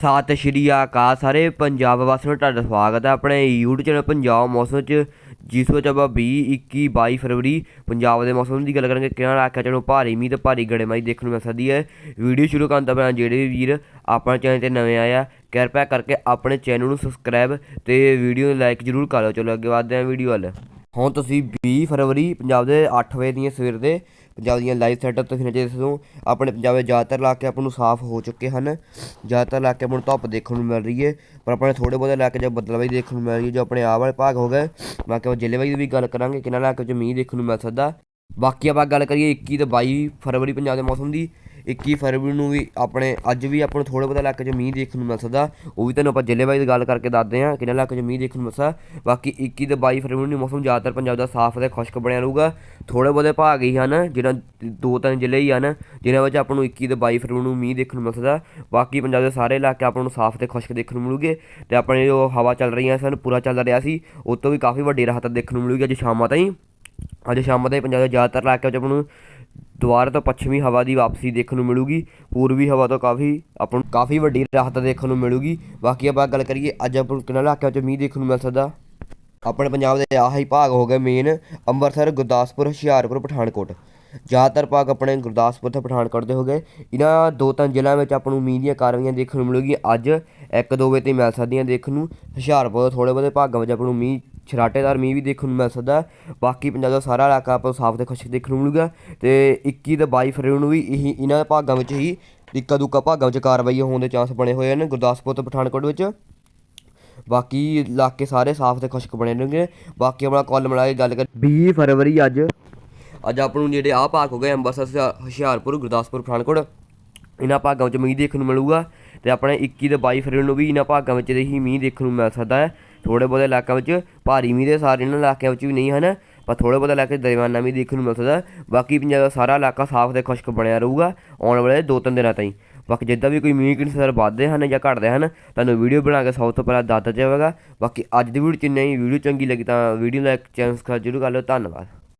ਸਤਿ ਸ਼੍ਰੀ ਅਕਾਲ ਸਾਰੇ ਪੰਜਾਬ ਵਾਸੀਆਂ ਨੂੰ ਤੁਹਾਡਾ ਸਵਾਗਤ ਹੈ। ਆਪਣੇ YouTube ਚੈਨਲ ਪੰਜਾਬ ਮੌਸਮ 'ਚ, ਜਿਸ ਵਿੱਚ ਆਪਾਂ 20 21 22 ਫਰਵਰੀ ਪੰਜਾਬ ਦੇ ਮੌਸਮ ਦੀ ਗੱਲ ਕਰਾਂਗੇ, ਕਿਹਨਾਂ ਇਲਾਕਿਆਂ 'ਚ ਭਾਰੀ ਮੀਂਹ ਤੇ ਭਾਰੀ ਗੜੇਮਾਰੀ ਦੇਖਣ ਨੂੰ ਮਿਲ ਸਕਦੀ ਹੈ। ਵੀਡੀਓ ਸ਼ੁਰੂ ਕਰਨ ਤੋਂ ਪਹਿਲਾਂ ਜਿਹੜੇ ਵੀ ਵੀਰ ਆਪਣੇ ਚੈਨਲ ਤੇ ਨਵੇਂ ਆਏ ਆ, ਕਿਰਪਾ ਕਰਕੇ ਆਪਣੇ ਚੈਨਲ ਨੂੰ ਸਬਸਕ੍ਰਾਈਬ ਤੇ ਵੀਡੀਓ ਨੂੰ ਲਾਈਕ ਜ਼ਰੂਰ ਕਰ ਲਓ। ਚਲੋ ਅੱਗੇ ਵਧਦੇ ਹਾਂ ਵੀਡੀਓ ਵੱਲ। ਹੁਣ ਤੁਸੀਂ 20 ਫਰਵਰੀ, ਪੰਜਾਬ ਦੇ 8 ਵਜੇ ਦੀਆਂ ਸਵੇਰ ਦੇ ਪੰਜਾਬ ਦੀਆਂ ਲਾਈਵ ਸੈਟਅਪ ਤੁਸੀਂ ਨਜ਼ਰ ਦੇਖੋ ਆਪਣੇ ਪੰਜਾਬ ਦੇ ਜ਼ਿਆਦਾਤਰ ਇਲਾਕੇ ਆਪਾਂ ਨੂੰ ਸਾਫ਼ ਹੋ ਚੁੱਕੇ ਹਨ। ਜ਼ਿਆਦਾਤਰ ਇਲਾਕੇ ਆਪਾਂ ਨੂੰ ਧੁੱਪ ਦੇਖਣ ਨੂੰ ਮਿਲ ਰਹੀ ਹੈ। ਪਰ ਆਪਣੇ ਥੋੜੇ ਬਹੁਤੇ ਇਲਾਕੇ ਜੋ ਬਦਲਵਾਈ ਦੇਖਣ ਨੂੰ ਮਿਲ ਰਹੀ ਹੈ, ਜੋ ਆਪਣੇ ਆਹ ਵਾਲੇ ਭਾਗ ਹੋ ਗਏ। ਬਾਕੀ ਆਪਾਂ ਜ਼ਿਲ੍ਹੇਵਾਈ ਦੀ ਵੀ ਗੱਲ ਕਰਾਂਗੇ ਕਿੰਨਾ ਇਲਾਕੇ 'ਚ ਮੀਂਹ ਦੇਖਣ ਨੂੰ ਮਿਲ ਸਕਦਾ। ਬਾਕੀ ਆਪਾਂ ਗੱਲ ਕਰੀਏ 21 ਤੇ 22 ਫਰਵਰੀ ਪੰਜਾਬ ਦੇ ਮੌਸਮ ਦੀ। 21 ਫਰਵਰੀ ਨੂੰ ਵੀ ਆਪਣੇ, ਅੱਜ ਵੀ ਆਪਾਂ ਨੂੰ ਥੋੜੇ ਬਹੁਤੇ ਇਲਾਕੇ 'ਚ ਮੀਂਹ ਦੇਖਣ ਨੂੰ ਮਿਲ ਸਕਦਾ। ਉਹ ਵੀ ਤੁਹਾਨੂੰ ਆਪਾਂ ਜ਼ਿਲ੍ਹੇਵਾਈ ਦੀ ਗੱਲ ਕਰਕੇ ਦੱਸਦੇ ਹਾਂ ਕਿੰਨੇ ਇਲਾਕੇ 'ਚ ਮੀਂਹ ਦੇਖਣ ਨੂੰ ਮਿਲ ਸਕਦਾ। ਬਾਕੀ 21 ਤੇ 22 ਫਰਵਰੀ ਨੂੰ ਮੌਸਮ ਜ਼ਿਆਦਾਤਰ ਪੰਜਾਬ ਦਾ ਸਾਫ਼ ਤੇ ਖੁਸ਼ਕ ਬਣਿਆ ਰਹੂਗਾ। ਥੋੜੇ ਬਹੁਤੇ ਭਾਗ ਹੀ ਹਨ, ਜਿਹੜਾ ਦੋ ਤਿੰਨ ਜ਼ਿਲ੍ਹੇ ਹੀ ਹਨ ਜਿਨ੍ਹਾਂ ਵਿੱਚ ਆਪਾਂ ਨੂੰ 21 ਤੇ 22 ਫਰਵਰੀ ਨੂੰ ਮੀਂਹ ਦੇਖਣ ਨੂੰ ਮਿਲ ਸਕਦਾ। ਬਾਕੀ ਪੰਜਾਬ ਦੇ ਸਾਰੇ ਇਲਾਕੇ ਆਪਾਂ ਨੂੰ ਸਾਫ਼ ਤੇ ਖੁਸ਼ਕ ਦੇਖਣ ਨੂੰ ਮਿਲੂਗੇ ਤੇ ਆਪਣੇ ਜੋ ਹਵਾ ਚੱਲ ਰਹੀਆਂ ਸਨ, ਪੂਰਾ ਚੱਲ ਰਿਹਾ ਸੀ, ਉਹ ਤੋਂ ਵੀ ਕਾਫੀ ਵੱਡੀ ਰਾਹਤ ਦੇਖਣ ਨੂੰ ਮਿਲੂਗੀ ਅੱਜ ਸ਼ਾਮਾਂ ਤਾਈਂ। ਅੱਜ ਸ਼ਾਮ ਦੇ ਪੰਜਾਬ ਦੇ ਜ਼ਿਆਦਾਤਰ ਇਲਾਕਿਆਂ 'ਚ ਆਪਾਂ ਨੂੰ ਦੁਬਾਰਾ ਤੋਂ ਪੱਛਮੀ ਹਵਾ ਦੀ ਵਾਪਸੀ ਦੇਖਣ ਨੂੰ ਮਿਲੂਗੀ, ਪੂਰਬੀ ਹਵਾ ਤੋਂ ਕਾਫੀ ਆਪਾਂ ਨੂੰ ਕਾਫੀ ਵੱਡੀ ਰਾਹਤ ਦੇਖਣ ਨੂੰ ਮਿਲੂਗੀ। ਬਾਕੀ ਆਪਾਂ ਗੱਲ ਕਰੀਏ ਅੱਜ ਆਪਾਂ ਨੂੰ ਕਿੰਨਾ ਇਲਾਕਿਆਂ 'ਚ ਮੀਂਹ ਦੇਖਣ ਨੂੰ ਮਿਲ ਸਕਦਾ। ਆਪਣੇ ਪੰਜਾਬ ਦੇ ਆਹੀ ਭਾਗ ਹੋ ਗਏ ਮੇਨ, ਅੰਮ੍ਰਿਤਸਰ, ਗੁਰਦਾਸਪੁਰ, ਹੁਸ਼ਿਆਰਪੁਰ, ਪਠਾਨਕੋਟ। ਜ਼ਿਆਦਾਤਰ ਭਾਗ ਆਪਣੇ ਗੁਰਦਾਸਪੁਰ ਤੇ ਪਠਾਨਕੋਟ ਦੇ ਹੋ ਗਏ। ਇਹਨਾਂ ਦੋ ਤਿੰਨ ਜ਼ਿਲ੍ਹਿਆਂ ਵਿੱਚ ਆਪਾਂ ਨੂੰ ਮੀਂਹ ਦੀਆਂ ਕਾਰਵਾਈਆਂ ਦੇਖਣ ਨੂੰ ਮਿਲੂਗੀ। ਅੱਜ ਇੱਕ ਦੋ ਵਜੇ ਤੇ ਮਿਲ ਸਕਦੀਆਂ ਦੇਖਣ ਨੂੰ। ਹੁਸ਼ਿਆਰਪੁਰ ਥੋੜੇ ਬਹੁਤੇ ਭਾਗਾਂ ਵਿੱਚ ਆਪਾਂ ਨੂੰ ਮੀਂਹ ਛਰਾਟੇਦਾਰ ਮੀਂਹ ਵੀ ਦੇਖਣ ਨੂੰ ਮਿਲ ਸਕਦਾ ਬਾਕੀ ਪੰਜਾਬ ਦਾ ਸਾਰਾ ਇਲਾਕਾ ਆਪਾਂ ਨੂੰ ਸਾਫ਼ ਤੇ ਖੁਸ਼ਕ ਦੇਖਣ ਨੂੰ ਮਿਲੂਗਾ ਤੇ 21 ਤੇ 22 ਫਰਵਰੀ ਨੂੰ ਵੀ ਇਹੀ ਇਹਨਾਂ ਭਾਗਾਂ ਵਿੱਚ ਹੀ ਇੱਕਾ ਦੁੱਕਾ ਭਾਗਾਂ ਵਿੱਚ ਕਾਰਵਾਈ ਹੋਣ ਦੇ ਚਾਂਸ ਬਣੇ ਹੋਏ ਹਨ, ਗੁਰਦਾਸਪੁਰ ਤੇ ਪਠਾਨਕੋਟ ਵਿੱਚ। ਬਾਕੀ ਇਲਾਕੇ ਸਾਰੇ ਸਾਫ਼ ਤੇ ਖੁਸ਼ਕ ਬਣੇ ਰਹਿਣਗੇ। ਬਾਕੀ ਆਪਣਾ ਕੁੱਲ ਮਿਲਾ ਕੇ ਗੱਲ ਕਰ 20 ਫਰਵਰੀ ਅੱਜ। ਅੱਜ ਆਪ ਨੂੰ ਜਿਹੜੇ ਆਹ ਭਾਗ ਹੋ ਗਏ ਅੰਮ੍ਰਿਤਸਰ ਹੁਸ਼ਿਆਰਪੁਰ ਗੁਰਦਾਸਪੁਰ, ਪਠਾਨਕੋਟ। ਇਹਨਾਂ ਭਾਗਾਂ ਵਿੱਚ ਮੀਂਹ ਦੇਖਣ ਨੂੰ ਮਿਲੂਗਾ ਤੇ ਆਪਣੇ 21 ਤੇ 22 ਫਰਵਰੀ ਨੂੰ ਵੀ ਇਹਨਾਂ ਭਾਗਾਂ ਵਿੱਚ ਹੀ ਮੀਂਹ ਦੇਖਣ ਨੂੰ ਮਿਲ ਸਕਦਾ ਹੈ। ਥੋੜੇ ਬਹੁਤੇ ਇਲਾਕਿਆਂ ਵਿੱਚ ਭਾਰੀ ਮੀਂਹ ਦੇ ਸਾਰੇ ਇਹਨਾਂ ਇਲਾਕਿਆਂ ਵਿੱਚ ਵੀ ਨਹੀਂ ਹਨ, ਪਰ ਥੋੜੇ ਬਹੁਤੇ ਇਲਾਕੇ 'ਚ ਦਰਮਿਆਨਾ ਮੀਂਹ ਦੇਖਣ ਨੂੰ ਮਿਲ ਸਕਦਾ ਬਾਕੀ ਪੰਜਾਬ ਦਾ ਸਾਰਾ ਇਲਾਕਾ ਸਾਫ਼ ਤੇ ਖੁਸ਼ਕ ਬਣਿਆ ਰਹੂਗਾ ਆਉਣ ਵਾਲੇ ਦੋ ਤਿੰਨ ਦਿਨਾਂ ਤਾਈਂ। ਬਾਕੀ ਜਿੱਦਾਂ ਵੀ ਕੋਈ ਮੀਂਹ ਕਿਨਸਰ ਵੱਧਦੇ ਹਨ ਜਾਂ ਘਟਦੇ ਹਨ, ਤੁਹਾਨੂੰ ਵੀਡੀਓ ਬਣਾ ਕੇ ਸਭ ਤੋਂ ਪਹਿਲਾਂ ਦੱਸਦਾ ਜਾਵੇਗਾ। ਬਾਕੀ ਅੱਜ ਦੀ ਵੀਡੀਓ ਚ ਇੰਨਾ ਹੀ। ਵੀਡੀਓ ਚੰਗੀ ਲੱਗੀ ਤਾਂ ਵੀਡੀਓ ਲਾਈਕ, ਚੈਨਲ ਸਬਸਕ੍ਰਾਈਬ ਜ਼ਰੂਰ ਕਰ ਲਿਓ। ਧੰਨਵਾਦ।